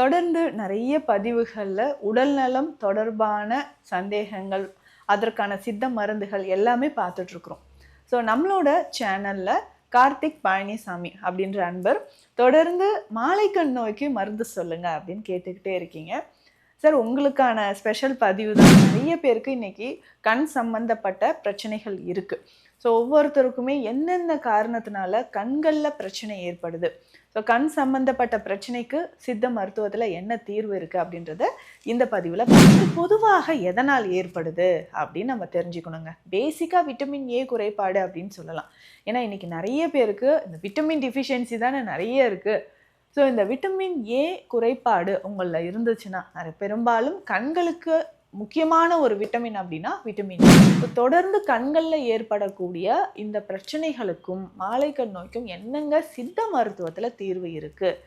தொடர்ந்து நிறைய பதிவுகளில் உடல்நலம் தொடர்பான சந்தேகங்கள் அதற்கான சித்த மருந்துகள் எல்லாமே பார்த்துட்ருக்குறோம் ஸோ நம்மளோட சேனலில் கார்த்திக் பழனிசாமி அப்படின்ற அன்பர் தொடர்ந்து மாலைக்கண் நோய்க்கு மருந்து சொல்லுங்க அப்படின்னு கேட்டுக்கிட்டே இருக்கீங்க. சார் உங்களுக்கான ஸ்பெஷல் பதிவு தான். நிறைய பேருக்கு இன்னைக்கு கண் சம்பந்தப்பட்ட பிரச்சனைகள் இருக்குது ஸோ ஒவ்வொருத்தருக்குமே என்னென்ன காரணத்தினால கண்களில் பிரச்சனை ஏற்படுது? ஸோ கண் சம்பந்தப்பட்ட பிரச்சனைக்கு சித்த மருத்துவத்தில் என்ன தீர்வு இருக்குது அப்படின்றத இந்த பதிவில் பொதுவாக எதனால் ஏற்படுது அப்படின்னு நம்ம தெரிஞ்சுக்கணுங்க. பேசிக்காக விட்டமின் ஏ குறைபாடு அப்படின்னு சொல்லலாம். ஏன்னா இன்னைக்கு நிறைய பேருக்கு இந்த விட்டமின் டிஃபிஷியன்சி தானே நிறைய இருக்குது ஸோ இந்த விட்டமின் ஏ குறைபாடு உங்களில் இருந்துச்சுன்னா நிறைய பெரும்பாலும் கண்களுக்கு முக்கியமான ஒரு விட்டமின் அப்படின்னா விட்டமின் இப்போ ஸோ தொடர்ந்து கண்களில் ஏற்படக்கூடிய இந்த பிரச்சனைகளுக்கும் மாலைக்கண் நோய்க்கும் என்னங்க சித்த மருத்துவத்தில் தீர்வு இருக்குது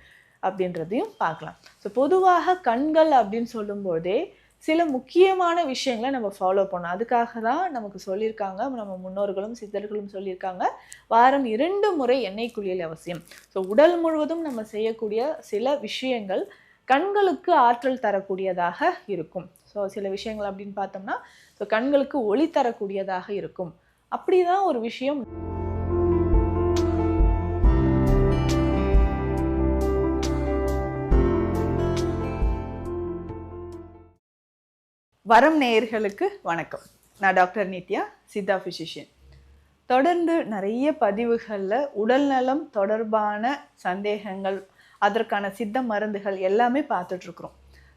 அப்படின்றதையும் பார்க்கலாம். ஸோ பொதுவாக கண்கள் அப்படின்னு சொல்லும்போதே சில முக்கியமான விஷயங்களை நம்ம ஃபாலோ பண்ணோம் அதுக்காக தான் நமக்கு சொல்லியிருக்காங்க. நம்ம முன்னோர்களும் சித்தர்களும் சொல்லியிருக்காங்க. வாரம் இரண்டு முறை எண்ணெய் குளியல் அவசியம். ஸோ உடல் முழுவதும் நம்ம செய்யக்கூடிய சில விஷயங்கள் கண்களுக்கு ஆற்றல் தரக்கூடியதாக இருக்கும். ஸோ சில விஷயங்கள் அப்படின்னு பார்த்தோம்னா ஸோ கண்களுக்கு ஒளி தரக்கூடியதாக இருக்கும். அப்படி தான் ஒரு விஷயம். வரம் நேயர்களுக்கு வணக்கம். நான் டாக்டர் நித்யா சித்தா ஃபிசிஷியன் தொடர்ந்து நிறைய பதிவுகளில் உடல்நலம் தொடர்பான சந்தேகங்கள் அதற்கான சித்த மருந்துகள் எல்லாமே பார்த்துட்ருக்குறோம்.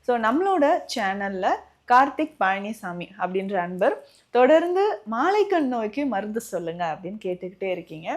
ஸோ நம்மளோட சேனலில் கார்த்திக் பழனிசாமி அப்படின்ற அன்பர் தொடர்ந்து மாலைக்கண் நோய்க்கு மருந்து சொல்லுங்க அப்படின்னு கேட்டுக்கிட்டே இருக்கீங்க.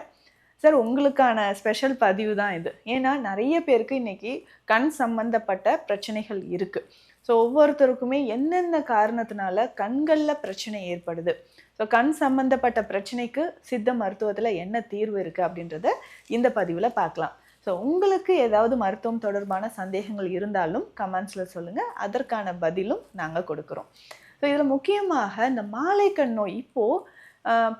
சார் உங்களுக்கான ஸ்பெஷல் பதிவு தான் இது. ஏன்னா நிறைய பேருக்கு இன்றைக்கி கண் சம்பந்தப்பட்ட பிரச்சனைகள் இருக்குது ஸோ ஒவ்வொருத்தருக்குமே என்னென்ன காரணத்தினால கண்களில் பிரச்சனை ஏற்படுது? ஸோ கண் சம்பந்தப்பட்ட பிரச்சனைக்கு சித்த மருத்துவத்தில் என்ன தீர்வு இருக்குது அப்படின்றத இந்த பதிவில் பார்க்கலாம். ஸோ உங்களுக்கு ஏதாவது மருத்துவம் தொடர்பான சந்தேகங்கள் இருந்தாலும் கமெண்ட்ஸில் சொல்லுங்கள் அதற்கான பதிலும் நாங்கள் கொடுக்குறோம். ஸோ இதில் முக்கியமாக இந்த மாலைக்கண் நோய் இப்போது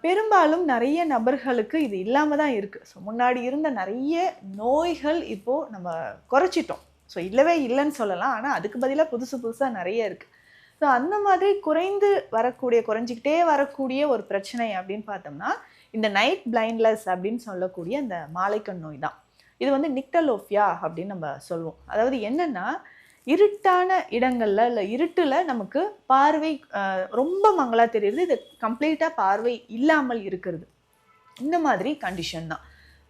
பெரும்பாலும் நிறைய நபர்களுக்கு இது இல்லாமல் தான் இருக்குது ஸோ முன்னாடி இருந்த நிறைய நோய்கள் இப்போது நம்ம குறைச்சிட்டோம். ஸோ இல்லவே இல்லைன்னு சொல்லலாம். ஆனால் அதுக்கு பதிலாக புதுசு புதுசாக நிறைய இருக்குது ஸோ அந்த மாதிரி குறைந்து வரக்கூடிய குறைஞ்சிக்கிட்டே வரக்கூடிய ஒரு பிரச்சனை அப்படின்னு பார்த்தோம்னா இந்த நைட் பிளைண்ட்லெஸ் அப்படின்னு சொல்லக்கூடிய அந்த மாலைக்கண் நோய் தான். இது வந்து நிக்டலோஃபியா அப்படின்னு நம்ம சொல்லுவோம் அதாவது என்னென்னா இருட்டான இடங்களில் இல்லை இருட்டில் நமக்கு பார்வை ரொம்ப மங்களா தெரியுது இது கம்ப்ளீட்டாக பார்வை இல்லாமல் இருக்கிறது. இந்த மாதிரி கண்டிஷன் தான்.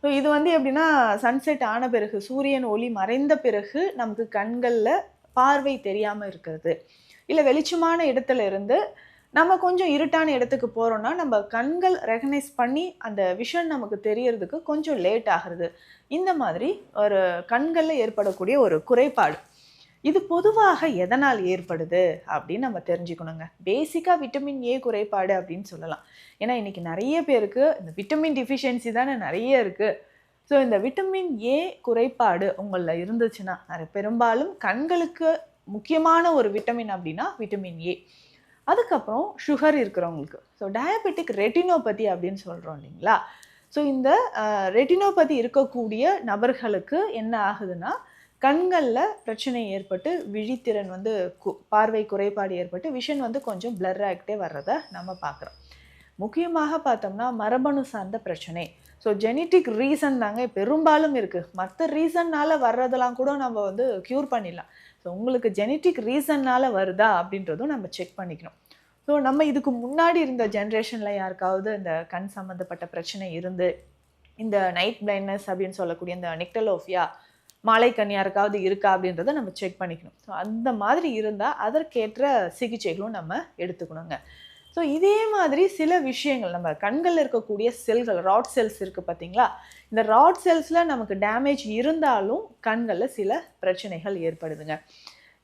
ஸோ இது வந்து எப்படின்னா சன்செட் ஆன பிறகு சூரியன் ஒளி மறைந்த பிறகு நமக்கு கண்களில் பார்வை தெரியாமல் இருக்கிறது. இல்லை வெளிச்சமான இடத்துல இருந்து நம்ம கொஞ்சம் இருட்டான இடத்துக்கு போகிறோம்னா நம்ம கண்கள் ரெகனைஸ் பண்ணி அந்த விஷன் நமக்கு தெரியறதுக்கு கொஞ்சம் லேட் ஆகுறது. இந்த மாதிரி ஒரு கண்களில் ஏற்படக்கூடிய ஒரு குறைபாடு. இது பொதுவாக எதனால் ஏற்படுது அப்படின்னு நம்ம தெரிஞ்சுக்கணுங்க. பேசிக்காக விட்டமின் ஏ குறைபாடு அப்படின்னு சொல்லலாம். ஏன்னா இன்றைக்கி நிறைய பேருக்கு இந்த விட்டமின் டிஃபிஷியன்சி தானே நிறைய இருக்குது ஸோ இந்த விட்டமின் ஏ குறைபாடு உங்களில் இருந்துச்சுன்னா பெரும்பாலும் கண்களுக்கு முக்கியமான ஒரு விட்டமின் அப்படின்னா விட்டமின் ஏ அதுக்கப்புறம் சுகர் இருக்கிறவங்களுக்கு. ஸோ டயபெட்டிக் ரெட்டினோபதி அப்படின்னு சொல்கிறோம் இல்லைங்களா? ஸோ இந்த ரெட்டினோபதி இருக்கக்கூடிய நபர்களுக்கு என்ன ஆகுதுன்னா கண்களில் பிரச்சனை ஏற்பட்டு விழித்திறன் வந்து கு- பார்வை குறைபாடு ஏற்பட்டு விஷன் வந்து கொஞ்சம் பிளர் ஆகிட்டே வர்றதை நம்ம பார்க்குறோம். முக்கியமாக பார்த்தோம்னா மரபணு சார்ந்த பிரச்சனை. ஸோ ஜெனட்டிக் ரீசன் தாங்க பெரும்பாலும் இருக்குது மற்ற ரீசன்னால் வர்றதெல்லாம் கூட நம்ம வந்து க்யூர் பண்ணிடலாம். ஸோ உங்களுக்கு ஜெனட்டிக் ரீசன்னால் வருதா அப்படின்றதும் நம்ம செக் பண்ணிக்கணும். ஸோ நம்ம இதுக்கு முன்னாடி இருந்த ஜென்ரேஷனில் யாருக்காவது இந்த கண் சம்மந்தப்பட்ட பிரச்சனை இருந்து இந்த நைட் பிளைண்ட்னஸ் அப்படின்னு சொல்லக்கூடிய இந்த நிக்டலோஃபியா மாலை கண் யாருக்காவது இருக்கா அப்படின்றத நம்ம செக் பண்ணிக்கணும். ஸோ அந்த மாதிரி இருந்தால் அதற்கேற்ற சிகிச்சைகளும் நம்ம எடுத்துக்கணுங்க. ஸோ இதே மாதிரி சில விஷயங்கள் நம்ம கண்களில் இருக்கக்கூடிய செல்கள் ராட் செல்ஸ் இருக்குது பார்த்தீங்களா? இந்த ராட் செல்ஸில் நமக்கு டேமேஜ் இருந்தாலும் கண்களில் சில பிரச்சனைகள் ஏற்படுதுங்க.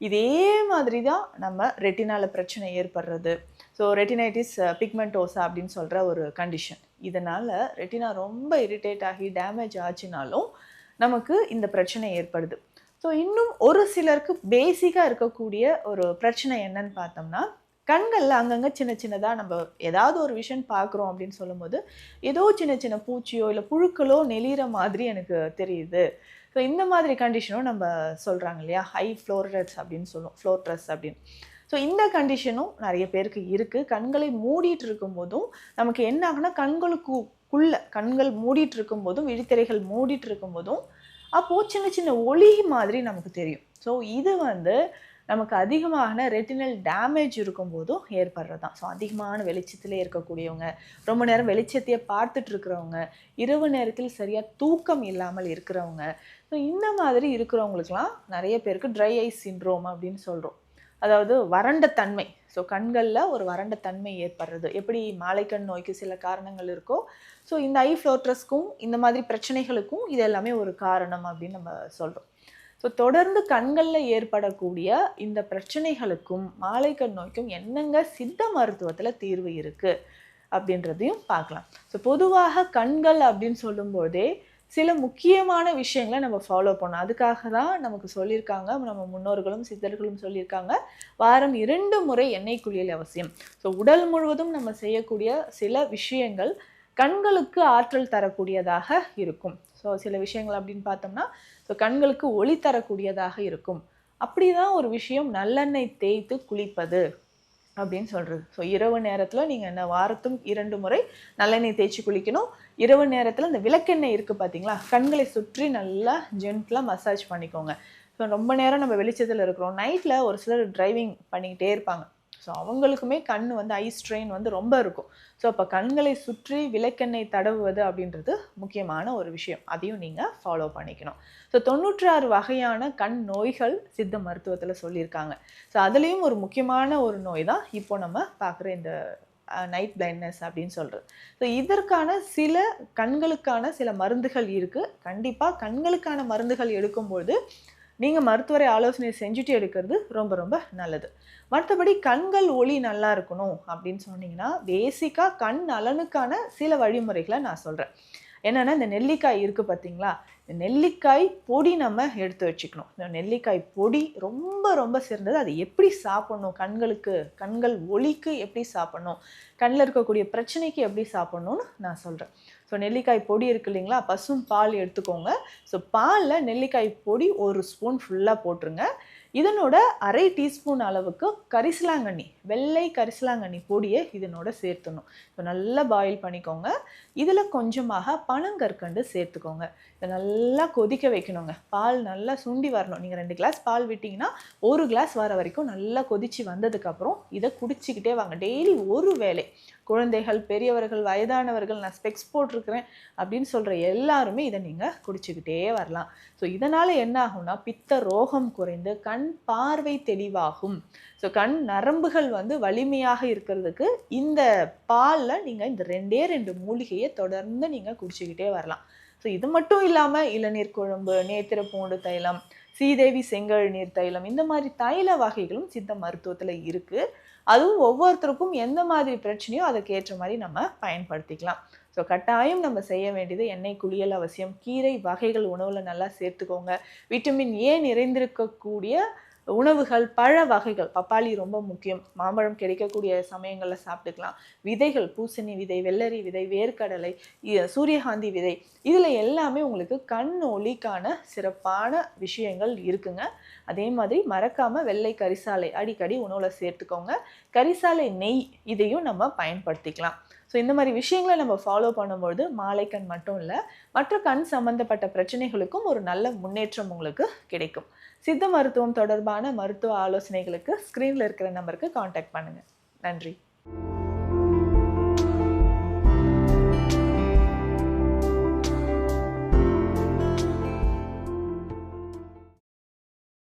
இதே மாதிரி தான் நம்ம ரெட்டினாவில் பிரச்சனை ஏற்படுறது. ஸோ ரெட்டினைட்டிஸ் பிக்மெண்டோசா அப்படின்னு சொல்கிற ஒரு கண்டிஷன் இதனால் ரெட்டினா ரொம்ப இரிட்டேட் ஆகி டேமேஜ் ஆச்சுனாலும் நமக்கு இந்த பிரச்சனை ஏற்படுது. ஸோ இன்னும் ஒரு சிலருக்கு பேசிக்காக இருக்கக்கூடிய ஒரு பிரச்சனை என்னன்னு பார்த்தோம்னா கண்களில் அங்கங்கே சின்ன சின்னதாக நம்ம ஏதாவது ஒரு விஷயம் பார்க்குறோம் அப்படின்னு சொல்லும்போது ஏதோ சின்ன சின்ன பூச்சியோ இல்லை புழுக்களோ நெளிகிற மாதிரி எனக்கு தெரியுது. ஸோ இந்த மாதிரி கண்டிஷனும் நம்ம சொல்கிறாங்க இல்லையா? ஹை ஃப்ளோரட்ஸ் அப்படின்னு சொல்லுவோம். ஃப்ளோட்ரஸ் அப்படின்னு. ஸோ இந்த கண்டிஷனும் நிறைய பேருக்கு இருக்குது கண்களை மூடிட்டு இருக்கும்போதும் நமக்கு என்ன ஆகுனா கண்களுக்குள்ள கண்கள் மூடிட்டு இருக்கும்போதும் விழித்திரைகள் மூடிட்டு இருக்கும்போதும் அப்போது சின்ன சின்ன ஒளி மாதிரி நமக்கு தெரியும். ஸோ இது வந்து நமக்கு அதிகமான ரெட்டினல் டேமேஜ் இருக்கும்போதும் ஏற்படுறது தான் ஸோ அதிகமான வெளிச்சத்திலே இருக்கக்கூடியவங்க ரொம்ப நேரம் வெளிச்சத்தையே பார்த்துட்டு இருக்கிறவங்க இரவு நேரத்தில் சரியாக தூக்கம் இல்லாமல் இருக்கிறவங்க ஸோ இந்த மாதிரி இருக்கிறவங்களுக்குலாம் நிறைய பேருக்கு ட்ரை ஐ சின்ரோம் அப்படின்னு சொல்கிறோம் அதாவது வறண்ட தன்மை. ஸோ கண்களில் ஒரு வறண்ட தன்மை ஏற்படுறது. எப்படி மாலைக்கண் நோய்க்கு சில காரணங்கள் இருக்கோ ஸோ இந்த ஐ ஃப்ளோட்ரஸ்க்கும் இந்த மாதிரி பிரச்சனைகளுக்கும் இது எல்லாமே ஒரு காரணம் அப்படின்னு நம்ம சொல்கிறோம் ஸோ தொடர்ந்து கண்களில் ஏற்படக்கூடிய இந்த பிரச்சனைகளுக்கும் மாலைக்கண் நோய்க்கும் என்னங்க சித்த மருத்துவத்தில் தீர்வு இருக்குது அப்படின்றதையும் பார்க்கலாம். ஸோ பொதுவாக கண்கள் அப்படின்னு சொல்லும்போதே சில முக்கியமான விஷயங்களை நம்ம ஃபாலோ பண்ணோம் அதுக்காக தான் நமக்கு சொல்லியிருக்காங்க. நம்ம முன்னோர்களும் சித்தர்களும் சொல்லியிருக்காங்க. வாரம் இரண்டு முறை எண்ணெய் குளியல் அவசியம். ஸோ உடல் முழுவதும் நம்ம செய்யக்கூடிய சில விஷயங்கள் கண்களுக்கு ஆற்றல் தரக்கூடியதாக இருக்கும். ஸோ சில விஷயங்கள் அப்படின்னு பார்த்தோம்னா ஸோ கண்களுக்கு ஒளி தரக்கூடியதாக இருக்கும். அப்படி தான் ஒரு விஷயம் நல்லெண்ணெய் தேய்த்து குளிப்பது அப்படின்னு சொல்கிறது ஸோ இரவு நேரத்தில் நீங்கள் என்ன வாரத்தும் இரண்டு முறை நல்லெண்ணெய் தேய்ச்சி குளிக்கணும். இரவு நேரத்தில் இந்த விளக்கெண்ணெய் இருக்குது பார்த்தீங்களா கண்களை சுற்றி நல்லா ஜென்ட்லாக மசாஜ் பண்ணிக்கோங்க. ஸோ ரொம்ப நேரம் நம்ம வெளிச்சத்தில் இருக்கிறோம். நைட்டில் ஒரு சிலர் டிரைவிங் பண்ணிக்கிட்டே இருப்பாங்க. ஸோ அவங்களுக்குமே கண் வந்து ஐ ஸ்ட்ரெயின் வந்து ரொம்ப இருக்கும். ஸோ அப்போ கண்களை சுற்றி விளக்கெண்ணெய் தடவுவது அப்படின்றது முக்கியமான ஒரு விஷயம். அதையும் நீங்கள் ஃபாலோ பண்ணிக்கணும். ஸோ தொண்ணூற்றாறு வகையான கண் நோய்கள் சித்த மருத்துவத்தில் சொல்லியிருக்காங்க. ஸோ அதுலேயும் ஒரு முக்கியமான ஒரு நோய் தான் இப்போ நம்ம பார்க்குற இந்த நைட் பிளைண்ட்னஸ் அப்படின்னு சொல்கிறது ஸோ இதற்கான சில கண்களுக்கான சில மருந்துகள் இருக்குது கண்டிப்பாக கண்களுக்கான மருந்துகள் எடுக்கும்பொழுது நீங்கள் மருத்துவரை ஆலோசனை செஞ்சுட்டு எடுக்கிறது ரொம்ப ரொம்ப நல்லது. மற்றபடி கண்கள் ஒளி நல்லா இருக்கணும் அப்படின்னு சொன்னீங்கன்னா பேசிக்காக கண் நலனுக்கான சில வழிமுறைகளை நான் சொல்கிறேன் என்னென்னா இந்த நெல்லிக்காய் இருக்குது பார்த்தீங்களா? நெல்லிக்காய் பொடி நம்ம எடுத்து வச்சுக்கணும். இந்த நெல்லிக்காய் பொடி ரொம்ப ரொம்ப சிறந்தது. அது எப்படி சாப்பிட்ணும்? கண்களுக்கு கண்கள் ஒளிக்கு எப்படி சாப்பிட்ணும்? கண்ணில் இருக்கக்கூடிய பிரச்சனைக்கு எப்படி சாப்பிட்ணுன்னு நான் சொல்கிறேன் ஸோ நெல்லிக்காய் பொடி இருக்கு இல்லைங்களா? பசும் பால் எடுத்துக்கோங்க. ஸோ பாலில் நெல்லிக்காய் பொடி ஒரு ஸ்பூன் ஃபுல்லாக போட்டுருங்க. இதனோட அரை டீஸ்பூன் அளவுக்கு கரிசலாங்கண்ணி வெள்ளை கரிசலாங்கண்ணி பொடியை இதனோட சேர்த்துணும் இப்போ நல்லா பாயில் பண்ணிக்கோங்க. இதில் கொஞ்சமாக பனங்கற்கண்டு சேர்த்துக்கோங்க. இதை நல்லா கொதிக்க வைக்கணுங்க. பால் நல்லா சுண்டி வரணும். நீங்கள் ரெண்டு கிளாஸ் பால் விட்டிங்கன்னா ஒரு கிளாஸ் வர வரைக்கும் நல்லா கொதிச்சு வந்ததுக்கப்புறம் இதை குடிச்சிக்கிட்டே வாங்க. டெய்லி ஒரு வேலை குழந்தைகள் பெரியவர்கள் வயதானவர்கள் நான் ஸ்பெக்ஸ் போட்டிருக்கிறேன் அப்படின்னு சொல்கிற எல்லாருமே இதை நீங்கள் குடிச்சிக்கிட்டே வரலாம். ஸோ இதனால் என்ன ஆகும்னா பித்த ரோகம் குறைந்து கண் பார்வை தெளிவாகும். ஸோ கண் நரம்புகள் வந்து வலிமையாக இருக்கிறதுக்கு இந்த பாலில் நீங்கள் இந்த ரெண்டே ரெண்டு மூலிகையை தொடர்ந்து நீங்கள் குடிச்சிக்கிட்டே வரலாம். ஸோ இது மட்டும் இல்லாமல் இளநீர் குழம்பு நேத்திர பூண்டு தைலம் சீதேவி செங்கல் நீர் தைலம் இந்த மாதிரி தைல வகைகளும் சித்த மருத்துவத்தில் இருக்குது அதுவும் ஒவ்வொருத்தருக்கும் எந்த மாதிரி பிரச்சனையோ அதுக்கேற்ற மாதிரி நம்ம பயன்படுத்திக்கலாம். ஸோ கட்டாயம் நம்ம செய்ய வேண்டியது எண்ணெய் குளியல் அவசியம். கீரை வகைகள் உணவில் நல்லா சேர்த்துக்கோங்க. விட்டமின் ஏ நிறைந்திருக்கக்கூடிய உணவுகள் பழ வகைகள். பப்பாளி ரொம்ப முக்கியம். மாம்பழம் கிடைக்கக்கூடிய சமயங்களில் சாப்பிட்டுக்கலாம். விதைகள் பூசணி விதை வெள்ளரி விதை வேர்க்கடலை சூரியகாந்தி விதை. இதில் எல்லாமே உங்களுக்கு கண் ஒளிக்கான சிறப்பான விஷயங்கள் இருக்குங்க. அதே மாதிரி மறக்காமல் வெள்ளை கரிசாலை அடிக்கடி உணவில் சேர்த்துக்கோங்க. கரிசாலை நெய் இதையும் நம்ம பயன்படுத்திக்கலாம். ஸோ இந்த மாதிரி விஷயங்களை நம்ம ஃபாலோ பண்ணும்பொழுது மாலைக்கண் மட்டும் இல்லை மற்ற கண் சம்பந்தப்பட்ட பிரச்சனைகளுக்கும் ஒரு நல்ல முன்னேற்றம் உங்களுக்கு கிடைக்கும். சித்த மருத்துவம் தொடர்பான மருத்துவ ஆலோசனைகளுக்கு ஸ்க்ரீனில் இருக்கிற நம்பருக்கு காண்டாக்ட் பண்ணுங்கள் நன்றி.